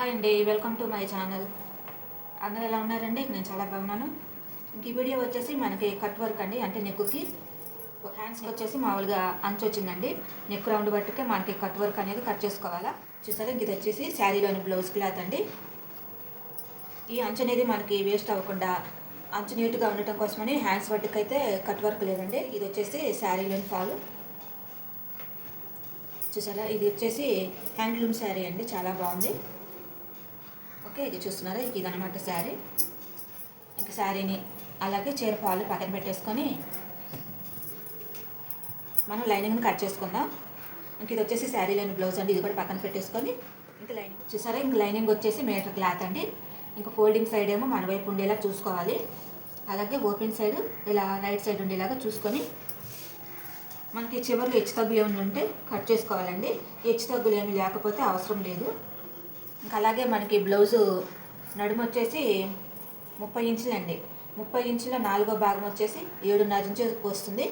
Hi అండి welcome to my channel అందరూ ఎలా ఉన్నారండి? నేను చాలా బాగున్నాను. ఇంక ఈ వీడియో వచ్చేసి మనకి కట్ వర్క్ అండి. అంటే నెక్కుకి హ్యాండ్స్కి వచ్చేసి మామూలుగా అంచు వచ్చిందండి. నెక్ రౌండ్ బట్టుకే మనకి కట్ వర్క్ అనేది కట్ చేసుకోవాలా. చూసారా? ఇది వచ్చేసి శారీలోని బ్లౌజ్ క్లాత్ అండి. ఈ అంచు అనేది మనకి వేస్ట్ అవ్వకుండా అంచు నీట్గా ఉండటం కోసమని హ్యాండ్స్ బట్టుకు అయితే కట్ వర్క్ లేదండి. ఇది వచ్చేసి శారీలోని ఫాలు చూసారా? ఇది వచ్చేసి హ్యాండ్లూమ్ శారీ అండి. చాలా బాగుంది. ఓకే ఇది చూస్తున్నారా? ఇది అనమాట శారీ. ఇంకా శారీని అలాగే చీర పాలు పక్కన పెట్టేసుకొని మనం లైనింగ్ని కట్ చేసుకుందాం. ఇంక ఇది వచ్చేసి శారీలోని బ్లౌజ్ అండి. ఇది కూడా పక్కన పెట్టేసుకొని ఇంకా లైనింగ్ చూసారా? ఇంక లైనింగ్ వచ్చేసి మీటర్ క్లాత్ అండి. ఇంకా ఫోల్డింగ్ సైడ్ ఏమో మన వైపు ఉండేలా చూసుకోవాలి. అలాగే ఓపెన్ సైడ్ ఇలా రైట్ సైడ్ ఉండేలాగా చూసుకొని మనకి చివరిలో హెచ్చు తగ్గులు ఏమైనా ఉంటే కట్ చేసుకోవాలండి. హెచ్చు తగ్గులు ఏమి లేకపోతే అవసరం లేదు. ఇంకా అలాగే మనకి బ్లౌజు నడుము వచ్చేసి ముప్పై ఇంచులండి. ముప్పై ఇంచుల నాలుగో భాగం వచ్చేసి ఏడున్నర ఇంచు వస్తుంది.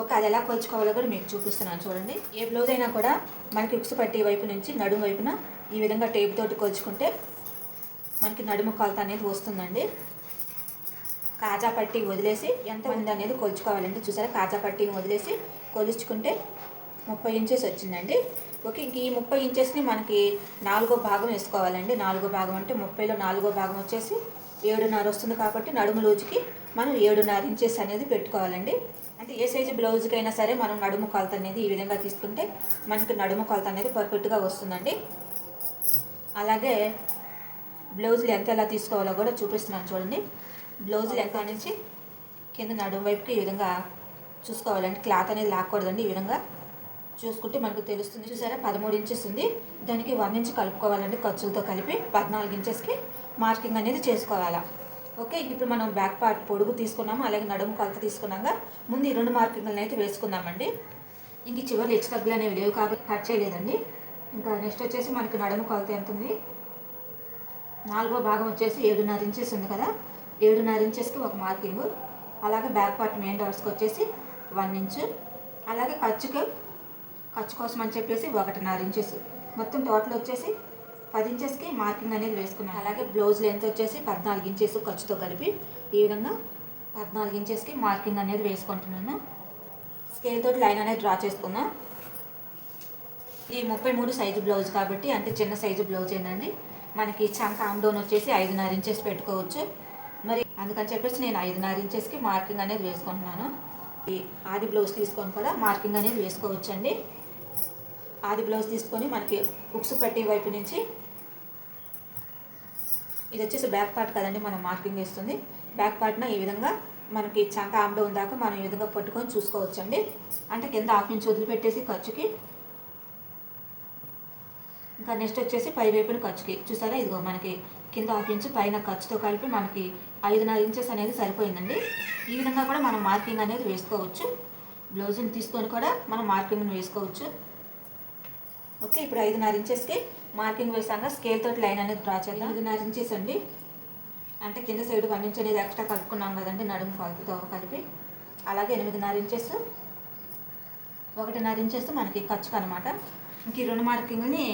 ఒక అది ఎలా కొలుచుకోవాలో కూడా మీకు చూపిస్తున్నాను చూడండి. ఏ బ్లౌజ్ అయినా కూడా మనకి ఉక్సు పట్టి వైపు నుంచి నడుము వైపున ఈ విధంగా టేప్ తోటి కొలుచుకుంటే మనకి నడుము కొలత అనేది వస్తుందండి. కాజా పట్టి వదిలేసి ఎంత ఉంది అనేది కొలుచుకోవాలండి. చూసారా? కాజా పట్టిని వదిలేసి కొలుచుకుంటే ముప్పై ఇంచెస్ వచ్చిందండి. ఓకే ఇంక ఈ ముప్పై ఇంచెస్ని మనకి నాలుగో భాగం వేసుకోవాలండి. నాలుగో భాగం అంటే ముప్పైలో నాలుగో భాగం వచ్చేసి ఏడున్నర వస్తుంది కాబట్టి నడుము రోజుకి మనం ఏడున్నర ఇంచెస్ అనేది పెట్టుకోవాలండి. అంటే ఏ సైజు బ్లౌజ్కైనా సరే మనం నడుము కొలత అనేది ఈ విధంగా తీసుకుంటే మనకి నడుము కొలత అనేది పర్ఫెక్ట్గా వస్తుందండి. అలాగే బ్లౌజులు ఎంత ఎలా తీసుకోవాలో కూడా చూపిస్తున్నాను చూడండి. బ్లౌజులు ఎంత నుంచి కింద నడుము వైపుకి ఈ విధంగా చూసుకోవాలండి. క్లాత్ అనేది లాక్కూడదండి ఈ విధంగా. చూసుకుంటే మనకు తెలుస్తుంది. చూసారా? పదమూడు ఇంచెస్ ఉంది. దానికి వన్ ఇంచ్ కలుపుకోవాలండి ఖర్చులతో కలిపి. పద్నాలుగు ఇంచెస్కి మార్కింగ్ అనేది చేసుకోవాలా. ఓకే? ఇప్పుడు మనం బ్యాక్ పార్ట్ పొడుగు తీసుకున్నాము? అలాగే నడుము కొలత తీసుకున్నాక ముందు ఈ రెండు మార్కింగ్లను అయితే వేసుకుందామండి. ఇంక చివరి హెచ్చు తగ్గులు అనేవి లేవు కాబట్టి కట్ చేయలేదండి. ఇంకా నెక్స్ట్ వచ్చేసి మనకి నడుము కొలత ఎంత ఉంది? నాలుగో భాగం వచ్చేసి ఏడున్నర ఇంచెస్ ఉంది కదా? ఏడున్నర ఇంచెస్కి ఒక మార్కింగ్ అలాగే బ్యాక్ పార్ట్ మెయిన్ డాట్స్కి వచ్చేసి వన్ ఇంచు అలాగే ఖర్చుకి ఖర్చు కోసం అని చెప్పేసి ఒకటిన్నర ఇంచెస్ మొత్తం టోటల్ వచ్చేసి పది ఇంచెస్కి మార్కింగ్ అనేది వేసుకున్నాను. అలాగే బ్లౌజ్ లెంత్ వచ్చేసి పద్నాలుగు ఇంచెస్ ఖర్చుతో కలిపి ఈ విధంగా పద్నాలుగు ఇంచెస్కి మార్కింగ్ అనేది వేసుకుంటున్నాను. స్కేల్ తోటి లైన్ అనేది డ్రా చేసుకున్నా. ఇది ముప్పై మూడు సైజు బ్లౌజ్ కాబట్టి అంటే చిన్న సైజు బ్లౌజ్ ఏంటండి మనకి చంక ఆమ్డౌన్ వచ్చేసి ఐదున్నర ఇంచెస్ పెట్టుకోవచ్చు. మరి అందుకని చెప్పేసి నేను ఐదున్నర ఇంచెస్కి మార్కింగ్ అనేది వేసుకుంటున్నాను. ఈ ఆది బ్లౌజ్ తీసుకొని కూడా మార్కింగ్ అనేది వేసుకోవచ్చు అండి ఆది బ్లౌజ్ తీసుకొని మనకి హుక్స్ పట్టి వైపు నుంచి ఇది వచ్చేసి బ్యాక్ పార్ట్ కదండి మనం మార్కింగ్ వేస్తుంది బ్యాక్ పార్ట్న ఈ విధంగా మనకి చంక ఆమ్లో ఉందాక మనం ఈ విధంగా పట్టుకొని చూసుకోవచ్చు అండి అంటే కింద హాఫ్ ఇంచ్ వదిలిపెట్టేసి ఖర్చుకి ఇంకా నెక్స్ట్ వచ్చేసి పై వైపున ఖర్చుకి. చూసారా? ఇదిగో మనకి కింద హాఫ్ ఇంచ్ పైన ఖర్చుతో కలిపి మనకి ఐదున్నర ఇంచెస్ అనేది సరిపోయిందండి. ఈ విధంగా కూడా మనం మార్కింగ్ అనేది వేసుకోవచ్చు. బ్లౌజ్ని తీసుకొని కూడా మనం మార్కింగ్ని వేసుకోవచ్చు. ఓకే ఇప్పుడు ఐదున్నర ఇంచెస్కి మార్కింగ్ వేసాక స్కేల్ తోటి లైన్ అనేది డ్రా చేద్దాం. ఐదున్నర ఇంచెస్ అండి. అంటే కింద సైడ్ వన్ ఇంచ్ అనేది ఎక్స్ట్రా కలుపుకున్నాం కదండి నడుము కొలతతో కలిపి. అలాగే ఎనిమిదిన్నర ఇంచెస్ ఒకటిన్నర ఇంచెస్ మనకి ఖర్చుకు అనమాట ఇంక ఈ రెండు మార్కింగ్ని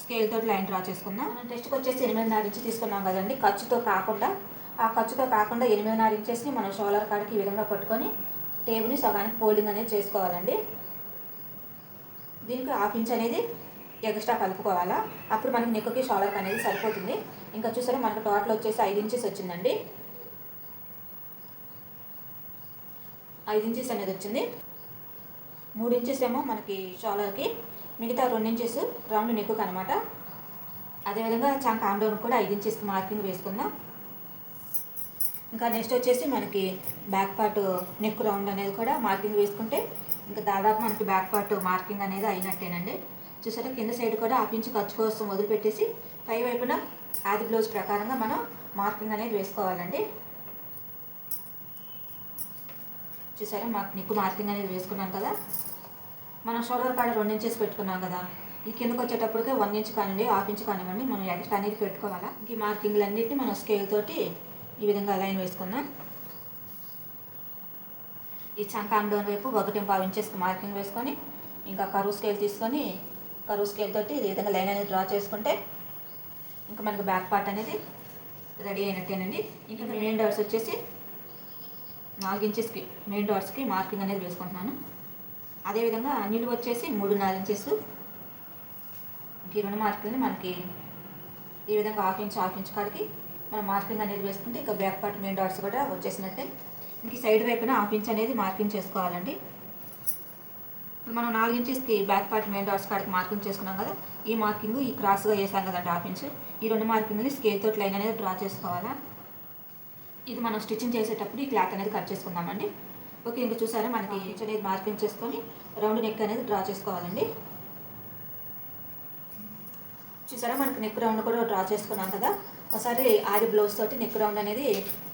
స్కేల్ తోటి లైన్ డ్రా చేసుకుందాం. మనం టెస్ట్కి వచ్చేసి ఎనిమిదిన్నర ఇంచు తీసుకున్నాం కదండి ఖర్చుతో కాకుండా. ఆ ఖర్చుతో కాకుండా ఎనిమిదిన్నర ఇంచెస్ని మనం షోలర్ కాడికి ఈ విధంగా పట్టుకొని టేబుల్ని సగానికి ఫోల్డింగ్ అనేది చేసుకోవాలండి. దీనికి హాఫ్ ఇంచ్ అనేది ఎక్స్ట్రా కలుపుకోవాలా? అప్పుడు మనకి నెక్కుకి షోలర్ అనేది సరిపోతుంది. ఇంకా చూసారా మనకు టోటల్ వచ్చేసి ఐదు ఇంచెస్ వచ్చిందండి. ఐదు ఇంచెస్ అనేది వచ్చింది. మూడు ఇంచెస్ ఏమో మనకి షోలర్కి. మిగతా రెండు ఇంచెస్ రౌండ్ నెక్కు అనమాట అదేవిధంగా చంక ఆండోన్ కూడా ఐదు ఇంచెస్ మార్కింగ్ వేసుకుందాం. ఇంకా నెక్స్ట్ వచ్చేసి మనకి బ్యాక్ పార్ట్ నెక్ రౌండ్ అనేది కూడా మార్కింగ్ వేసుకుంటే ఇంకా దాదాపు మనకి బ్యాక్ పార్ట్ మార్కింగ్ అనేది అయినట్టేనండి. చూసారా? కింద సైడ్ కూడా హాఫ్ ఇంచ్ ఖర్చు కోసం వదిలిపెట్టేసి పై వైపున ఆది బ్లౌజ్ ప్రకారంగా మనం మార్కింగ్ అనేది వేసుకోవాలండి. చూసారా? మాకు నీకు మార్కింగ్ అనేది వేసుకున్నాం కదా? మనం షోల్డర్ కాడ రెండు ఇంచెస్ పెట్టుకున్నాం కదా? ఈ కిందకు వచ్చేటప్పటికే వన్ ఇంచ్ కానివ్వండి హాఫ్ ఇంచ్ కానివ్వండి మనం ఎక్స్ట్రా అనేది పెట్టుకోవాలా? ఈ మార్కింగ్లు అన్నింటినీ మనం స్కేల్ తోటి ఈ విధంగా లైన్ వేసుకుందాం. ఈ చంకాండోన్ వైపు ఒకటి పావు ఇంచెస్కి మార్కింగ్ వేసుకొని ఇంకా కరువు స్కేల్ తీసుకొని కరువు స్కేల్ తోటి ఈ విధంగా లైన్ అనేది డ్రా చేసుకుంటే ఇంకా మనకు బ్యాక్ పార్ట్ అనేది రెడీ అయినట్టేనండి. ఇంకా మెయిన్ డోర్స్ వచ్చేసి నాలుగు ఇంచెస్కి మెయిన్ డోర్స్కి మార్కింగ్ అనేది వేసుకుంటున్నాను. అదేవిధంగా నిలువ వచ్చేసి మూడు నాలుగు ఇంచెస్. ఈ రెండు మార్కుల్ని మనకి ఈ విధంగా హాఫ్ ఇంచ్ హాఫ్ ఇంచ్ కాడికి మనం మార్కింగ్ అనేది వేసుకుంటే ఇక బ్యాక్ పార్ట్ మెయిన్ డాట్స్ కూడా వచ్చేసినట్టే. ఇంక సైడ్ వైపున హాఫ్ ఇంచ్ అనేది మార్కింగ్ చేసుకోవాలండి. మనం నాలుగు ఇంచెస్కి బ్యాక్ పార్ట్ మెయిన్ డాట్స్ కాడికి మార్కింగ్ చేసుకున్నాం కదా ఈ మార్కింగ్ ఈ క్రాస్గా వేసాం కదండి హాఫ్ ఇంచ్ ఈ రెండు మార్కింగ్ని స్కేల్ తోటి లైన్ అనేది డ్రా చేసుకోవాలా? ఇది మనం స్టిచ్చింగ్ చేసేటప్పుడు ఈ క్లాత్ అనేది కట్ చేసుకుందామండి. ఓకే ఇంకా చూసారా మనకి ఇంచ్ అనేది మార్కింగ్ చేసుకొని రౌండ్ నెక్ అనేది డ్రా చేసుకోవాలండి. చూసారా మనకి నెక్ రౌండ్ కూడా డ్రా చేసుకున్నాం కదా. ఒకసారి ఆది బ్లౌజ్ తోటి నెక్ రౌండ్ అనేది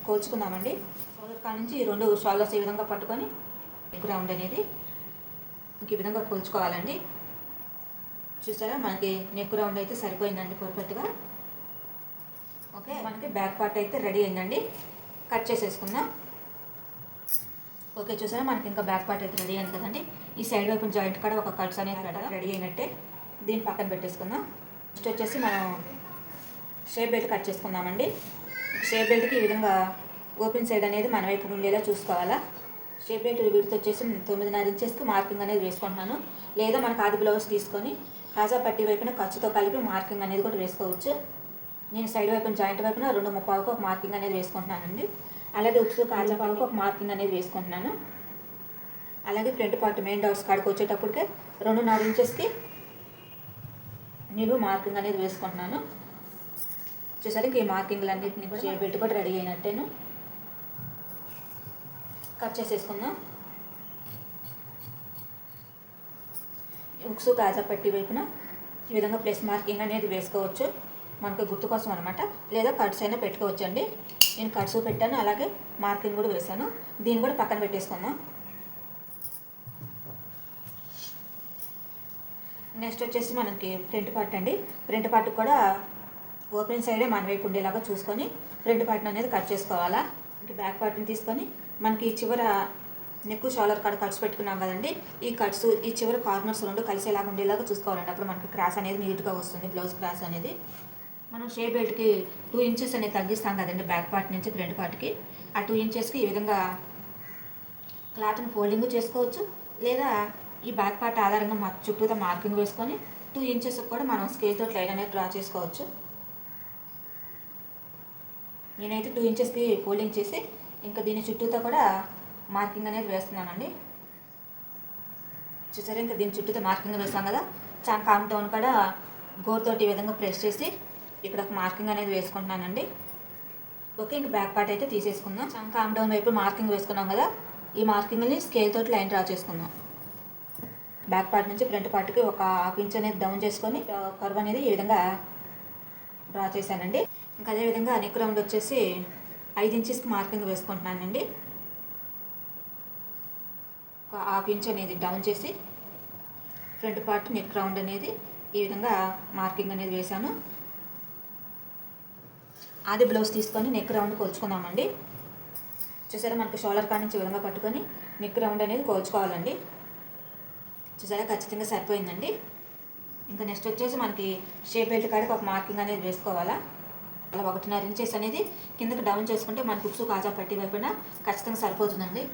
కోల్చుకుందామండి. షోల్డర్ కా నుంచి ఈ రెండు షోల్డర్స్ ఈ విధంగా పట్టుకొని నెక్ రౌండ్ అనేది ఈ విధంగా కొలుచుకోవాలండి. చూసారా? మనకి నెక్ రౌండ్ అయితే సరిపోయిందండి పర్ఫెక్ట్గా. ఓకే మనకి బ్యాక్ పార్ట్ అయితే రెడీ అయిందండి. కట్ చేసేసుకుందాం. ఓకే చూసారా? మనకి ఇంకా బ్యాక్ పార్ట్ అయితే రెడీ అయింది కదండి. ఈ సైడ్ వైపు జాయింట్ కూడా ఒక కట్స్ అనేది రెడీ అయినట్టే. దీన్ని పక్కన పెట్టేసుకుందాం. నెక్స్ట్ వచ్చేసి మనం షేప్ బెల్ట్ కట్ చేసుకుందామండి. షేప్ బెల్ట్కి ఈ విధంగా ఓపెన్ సైడ్ అనేది మన వైపు ఉండేలా చూసుకోవాలా. షేప్ బెల్ట్ విడితో వచ్చేసి తొమ్మిదిన్నర ఇంచెస్కి మార్కింగ్ అనేది వేసుకుంటున్నాను. లేదా మనకు ఆది బ్లౌజ్ తీసుకొని కాజా పట్టి వైపున ఖర్చుతో కలిపి మార్కింగ్ అనేది కూడా వేసుకోవచ్చు. నేను సైడ్ వైపున జాయింట్ వైపున రెండు ముప్పావుకు ఒక మార్కింగ్ అనేది వేసుకుంటున్నానండి. అలాగే ఉప్సు కాజా పావుకు ఒక మార్కింగ్ అనేది వేసుకుంటున్నాను. అలాగే ఫ్రంట్ పార్ట్ మెయిన్ డాట్స్ కాడికి వచ్చేటప్పటికే రెండున్నర ఇంచెస్కి నిలువు మార్కింగ్ అనేది వేసుకుంటున్నాను. వచ్చేసరికి ఈ మార్కింగ్లు అన్నింటినీ కూడా చేయబెట్టి కూడా రెడీ అయినట్టేను. కట్ చేసేసుకుందాం. ఉక్సు కాజా పట్టి వైపున ఈ విధంగా ప్లస్ మార్కింగ్ అనేది వేసుకోవచ్చు. మనకు గుర్తు కోసం అనమాట లేదా కట్స్ అయినా పెట్టుకోవచ్చు అండి నేను కట్స్ పెట్టాను అలాగే మార్కింగ్ కూడా వేసాను దీన్ని కూడా పక్కన పెట్టేసుకుందాం. నెక్స్ట్ వచ్చేసి మనకి ఫ్రంట్ పార్ట్ అండి. ఫ్రంట్ పార్ట్ కూడా ఓపెన్ సైడే మన వైపు ఉండేలాగా చూసుకొని ఫ్రంట్ పార్ట్ అనేది కట్ చేసుకోవాలా. ఇంక బ్యాక్ పార్ట్ని తీసుకొని మనకి ఈ చివర నెక్ షాలర్ కాడ కట్స్ పెట్టుకున్నాం కదండి. ఈ కట్స్ ఈ చివర కార్నర్స్ రెండు కలిసేలాగా ఉండేలాగా చూసుకోవాలండి. అప్పుడు మనకి క్రాస్ అనేది నీట్గా వస్తుంది బ్లౌజ్ క్రాస్ అనేది. మనం షే బెల్ట్కి టూ ఇంచెస్ అనేది తగ్గిస్తాం కదండి బ్యాక్ పార్ట్ నుంచి ఫ్రంట్ పార్ట్కి. ఆ టూ ఇంచెస్కి ఈ విధంగా క్లాత్ని ఫోల్డింగ్ చేసుకోవచ్చు. లేదా ఈ బ్యాక్ పార్ట్ ఆధారంగా మా చుట్టూతో మార్కింగ్ వేసుకొని టూ ఇంచెస్ కూడా మనం స్కేల్తో లైన్ అనేది డ్రా చేసుకోవచ్చు. నేనైతే టూ ఇంచెస్కి ఫోల్డింగ్ చేసి ఇంకా దీని చుట్టూతో కూడా మార్కింగ్ అనేది వేస్తున్నానండి. చూసారు ఇంకా దీని చుట్టూతో మార్కింగ్ వేస్తాం కదా. చాలా కామ్ టౌన్ కూడా గోరుతోటి ఈ విధంగా ప్రెస్ చేసి ఇక్కడ ఒక మార్కింగ్ అనేది వేసుకుంటున్నానండి. ఓకే ఇంక బ్యాక్ పార్ట్ అయితే తీసేసుకుందాం. చాలా కామ్ డౌన్ వైపు మార్కింగ్ వేసుకున్నాం కదా. ఈ మార్కింగ్ని స్కేల్ తోటి లైన్ డ్రా చేసుకుందాం. బ్యాక్ పార్ట్ నుంచి ఫ్రంట్ పార్ట్కి ఒక హాఫ్ ఇంచ్ అనేది డౌన్ చేసుకొని కర్వ్ అనేది ఈ విధంగా డ్రా చేశానండి. ఇంకా అదేవిధంగా నెక్ రౌండ్ వచ్చేసి ఐదు ఇంచెస్కి మార్కింగ్ వేసుకుంటున్నానండి. ఒక హాఫ్ ఇంచ్ అనేది డౌన్ చేసి ఫ్రంట్ పార్ట్ నెక్ రౌండ్ అనేది ఈ విధంగా మార్కింగ్ అనేది వేశాను. అది బ్లౌజ్ తీసుకొని నెక్ రౌండ్ కొలుచుకుందామండి. చూసారా మనకు షోల్డర్ కాడ నుంచి విధంగా పట్టుకొని నెక్ రౌండ్ అనేది కోల్చుకోవాలండి. చూసారా ఖచ్చితంగా సరిపోయిందండి. ఇంకా నెక్స్ట్ వచ్చేసి మనకి షేప్ బెల్ట్ కాడికి ఒక మార్కింగ్ అనేది వేసుకోవాలా. అలా ఒకటిన్నర ఇంచెస్ అనేది కిందకి డౌన్ చేసుకుంటే మన బుక్స్ కాజా పట్టి వైపున ఖచ్చితంగా సరిపోతుందండి.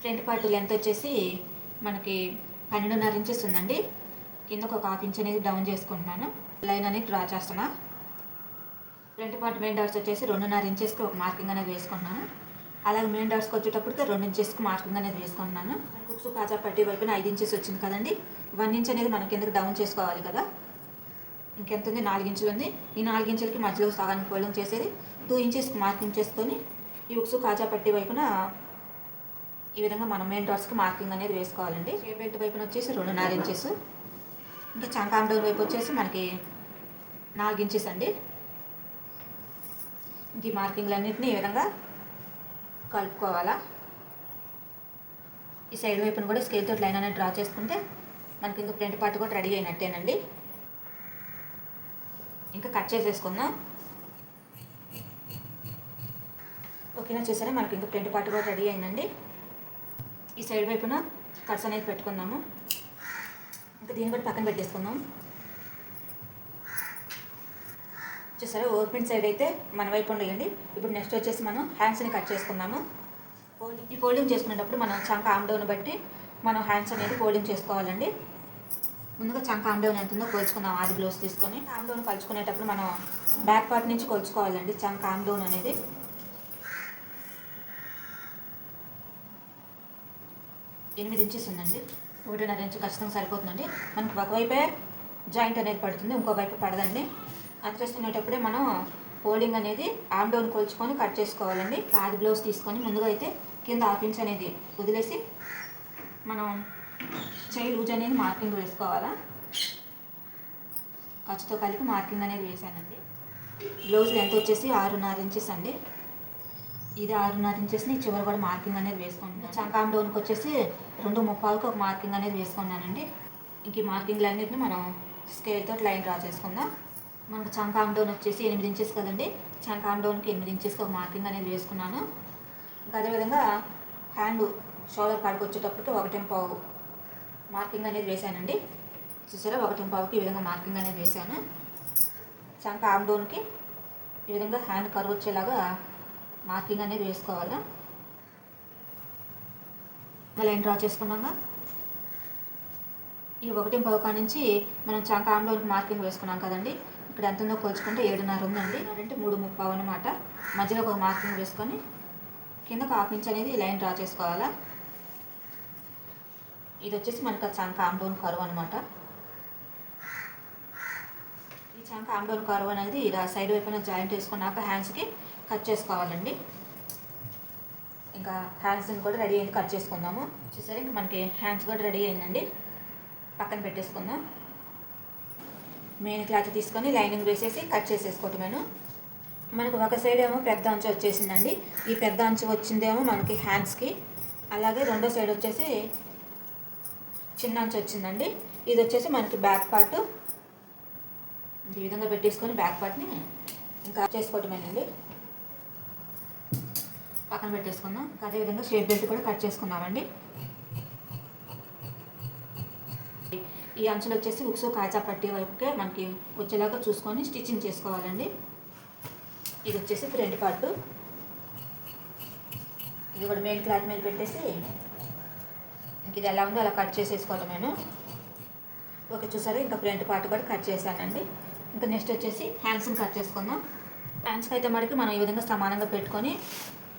ఫ్రంట్ పార్ట్ లెంత్ వచ్చేసి మనకి పన్నెండున్నర ఇంచెస్ ఉందండి. కిందకు ఒక హాఫ్ ఇంచ్ అనేది డౌన్ చేసుకుంటున్నాను. లైన్ అనేది డ్రా చేస్తున్నా. ఫ్రంట్ పార్ట్ మెయిన్ డాట్స్ వచ్చేసి రెండున్నర ఇంచెస్కి ఒక మార్కింగ్ అనేది వేసుకుంటున్నాను. అలాగే మెయిన్ డాట్స్కి వచ్చేటప్పటికి రెండు ఇంచెస్కి మార్కింగ్ అనేది వేసుకుంటున్నాను. కుక్స్ కాజా పట్టి వైపున ఐదు ఇంచెస్ వచ్చింది కదండి. వన్ ఇంచ్ అనేది మనం కిందకి డౌన్ చేసుకోవాలి కదా. ఇంకెంత ఉంది నాలుగించులు ఉంది ఈ నాలుగించులకి మధ్యలో సగానికి ఫోల్డింగ్ చేసేది టూ ఇంచెస్కి మార్కింగ్ చేసుకొని ఈ ఉక్సు కాజా పట్టి వైపున ఈ విధంగా మనం మెయిన్ డాట్స్కి మార్కింగ్ అనేది వేసుకోవాలండి. షేప్ బెల్ట్ వైపున వచ్చేసి రెండున్నర ఇంచెస్. ఇంకా చంకామ్ డోర్ వైపు వచ్చేసి మనకి నాలుగు ఇంచెస్ అండి. ఇంక ఈ మార్కింగ్లన్నింటినీ ఈ విధంగా కలుపుకోవాలా. ఈ సైడ్ వైపున కూడా స్కేల్తో లైన్ అనేది డ్రా చేసుకుంటే మనకి ఇంకా ప్రింట్ పార్ట్ కూడా రెడీ అయినట్టేనండి. ఇంకా కట్ చేసేసుకుందాం. ఓకేనా చూసారా? మనకి ఇంకా ఫ్రంట్ పార్ట్ కూడా రెడీ అయిందండి. ఈ సైడ్ వైపున కట్స్ అనేది పెట్టుకుందాము. ఇంకా దీన్ని కూడా పక్కన పెట్టేసుకుందాం. చూసారా? ఓపెన్ సైడ్ అయితే మన వైపు ఉండేయండి. ఇప్పుడు నెక్స్ట్ వచ్చేసి మనం హ్యాండ్స్ని కట్ చేసుకుందాము. ఫోల్డింగ్ ఈ ఫోల్డింగ్ చేసుకునేటప్పుడు మనం చంక ఆమ్ డౌన్ బట్టి మనం హ్యాండ్స్ అనేది ఫోల్డింగ్ చేసుకోవాలండి. ముందుగా చంక ఆమ్ ఎంత ఉందో కొలుచుకుందాం. ఆది బ్లౌజ్ తీసుకొని ఆమ్ కలుచుకునేటప్పుడు మనం బ్యాక్ పార్ట్ నుంచి కొలుచుకోవాలండి చంక ఆమ్లోన్ అనేది. ఎనిమిది ఇంచెస్ ఉందండి. ఒకటిన్నర ఇంచు ఖచ్చితంగా సరిపోతుందండి. మనకు ఒకవైపే జాయింట్ అనేది పడుతుంది ఇంకో వైపు పడదండి. అది చేసుకునేటప్పుడే మనం ఫోల్డింగ్ అనేది ఆమ్ కొలుచుకొని కట్ చేసుకోవాలండి. ఆది బ్లౌజ్ తీసుకొని ముందుగా అయితే కింద ఆఫ్ ఇంచ్ అనేది వదిలేసి మనం చేయి లూజ్ అనేది మార్కింగ్ వేసుకోవాలా? ఖర్చుతో కలిపి మార్కింగ్ అనేది వేసానండి బ్లౌజ్ లెంత్ వచ్చేసి ఆరున్నర ఇంచెస్ అండి. ఇది ఆరున్నర ఇంచెస్ని చివరి కూడా మార్కింగ్ అనేది వేసుకుంటున్నాను. చంకాం డౌన్కి వచ్చేసి రెండు ముప్పాలకు ఒక మార్కింగ్ అనేది వేసుకున్నానండి. ఇంక ఈ మార్కింగ్లు అన్నిటిని మనం స్కేల్తో లైన్ డ్రా చేసుకుందాం. మనకు చంకాం డౌన్ వచ్చేసి ఎనిమిది ఇంచెస్ కదండి. చంకాం డౌన్కి ఎనిమిది ఇంచెస్కి ఒక మార్కింగ్ అనేది వేసుకున్నాను. ఇంకా అదేవిధంగా హ్యాండ్ షోల్డర్ కాడికి వచ్చేటప్పటికి ఒకటేం పావు మార్కింగ్ అనేది వేసానండి చూసారా? ఒకటి పావుకి ఈ విధంగా మార్కింగ్ అనేది వేసాను చంక ఆమ్ డౌన్కి ఈ విధంగా హ్యాండ్ కర్వ్ వచ్చేలాగా మార్కింగ్ అనేది వేసుకోవాలా? లైన్ డ్రా చేసుకున్నాక ఈ ఒకటి పావుకా నుంచి మనం చంక ఆమ్డోన్కి మార్కింగ్ వేసుకున్నాం కదండి. ఇక్కడ ఎంత ఉందో కొలుచుకుంటే ఏడున్నర ఉందండి. అంటే మూడు ముప్పావు అనమాట మధ్యలో ఒక మార్కింగ్ వేసుకొని కిందకు ఆఫ్ ఇంచ్ అనేది లైన్ డ్రా చేసుకోవాలా? ఇది వచ్చేసి మనకు చంక ఆమ్డౌన్ కరువు అనమాట ఈ చంక ఆమ్డౌన్ కరువు అనేది ఇలా సైడ్ వైపున జాయింట్ వేసుకున్నాక హ్యాండ్స్కి కట్ చేసుకోవాలండి. ఇంకా హ్యాండ్స్ని కూడా రెడీ అయింది కట్ చేసుకుందాము. చూసారా ఇంకా మనకి హ్యాండ్స్ కూడా రెడీ అయిందండి. పక్కన పెట్టేసుకుందాం. మెయిన్ క్లాత్ తీసుకొని లైనింగ్ వేసేసి కట్ చేసేసుకోవటమేను మనకు ఒక సైడ్ ఏమో పెద్ద అంచు వచ్చేసిందండి. ఈ పెద్ద అంచు వచ్చిందేమో మనకి హ్యాండ్స్కి అలాగే రెండో సైడ్ వచ్చేసి చిన్న అంచు వచ్చిందండి. ఇది వచ్చేసి మనకి బ్యాక్ పార్ట్ ఈ విధంగా పెట్టేసుకొని బ్యాక్ పార్ట్ని ఇంకా చేసుకోవటమేనండి. పక్కన పెట్టేసుకుందాం. ఇంకా అదేవిధంగా షేప్ బెల్ట్ కూడా కట్ చేసుకున్నామండి. ఈ అంచులు వచ్చేసి ఉక్సు కాజా పట్టి వైపుకే మనకి వచ్చేలాగా చూసుకొని స్టిచ్చింగ్ చేసుకోవాలండి. ఇది వచ్చేసి ఫ్రంట్ పార్ట్ ఇది కూడా మెయిన్ క్లాత్ మీద పెట్టేసి ఇది ఎలా ఉందో అలా కట్ చేసేసుకోవటం నేను. ఓకే చూసారు? ఇంకా ఫ్రంట్ పార్ట్ కూడా కట్ చేశానండి. ఇంకా నెక్స్ట్ వచ్చేసి హ్యాండ్స్ని కట్ చేసుకుందాం. హ్యాండ్స్కి అయితే మనకి మనం ఈ విధంగా సమానంగా పెట్టుకొని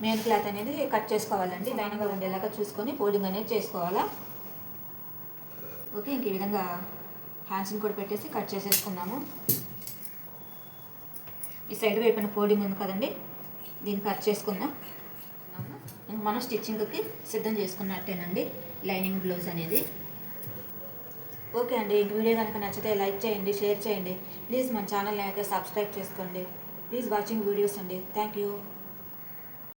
మెయిన్ క్లాత్ అనేది కట్ చేసుకోవాలండి. లైన్గా ఉండేలాగా చూసుకొని ఫోల్డింగ్ అనేది చేసుకోవాలా? ఓకే ఇంక ఈ విధంగా హ్యాండ్స్ని కూడా పెట్టేసి కట్ చేసేసుకుందాము. ఈ సైడ్ వైపున ఫోల్డింగ్ ఉంది కదండి దీన్ని కట్ చేసుకుందాం. ఇంక మనం స్టిచ్చింగ్కి సిద్ధం చేసుకున్నట్టేనండి. లైనింగ్ బ్లౌజ్ అనేది. ఓకే అండి ఈ వీడియో కనుక నచ్చితే లైక్ చేయండి షేర్ చేయండి. ప్లీజ్ మన ఛానల్ని అయితే సబ్స్క్రైబ్ చేసుకోండి. ప్లీజ్ వాచింగ్ వీడియోస్ అండి. Thank you.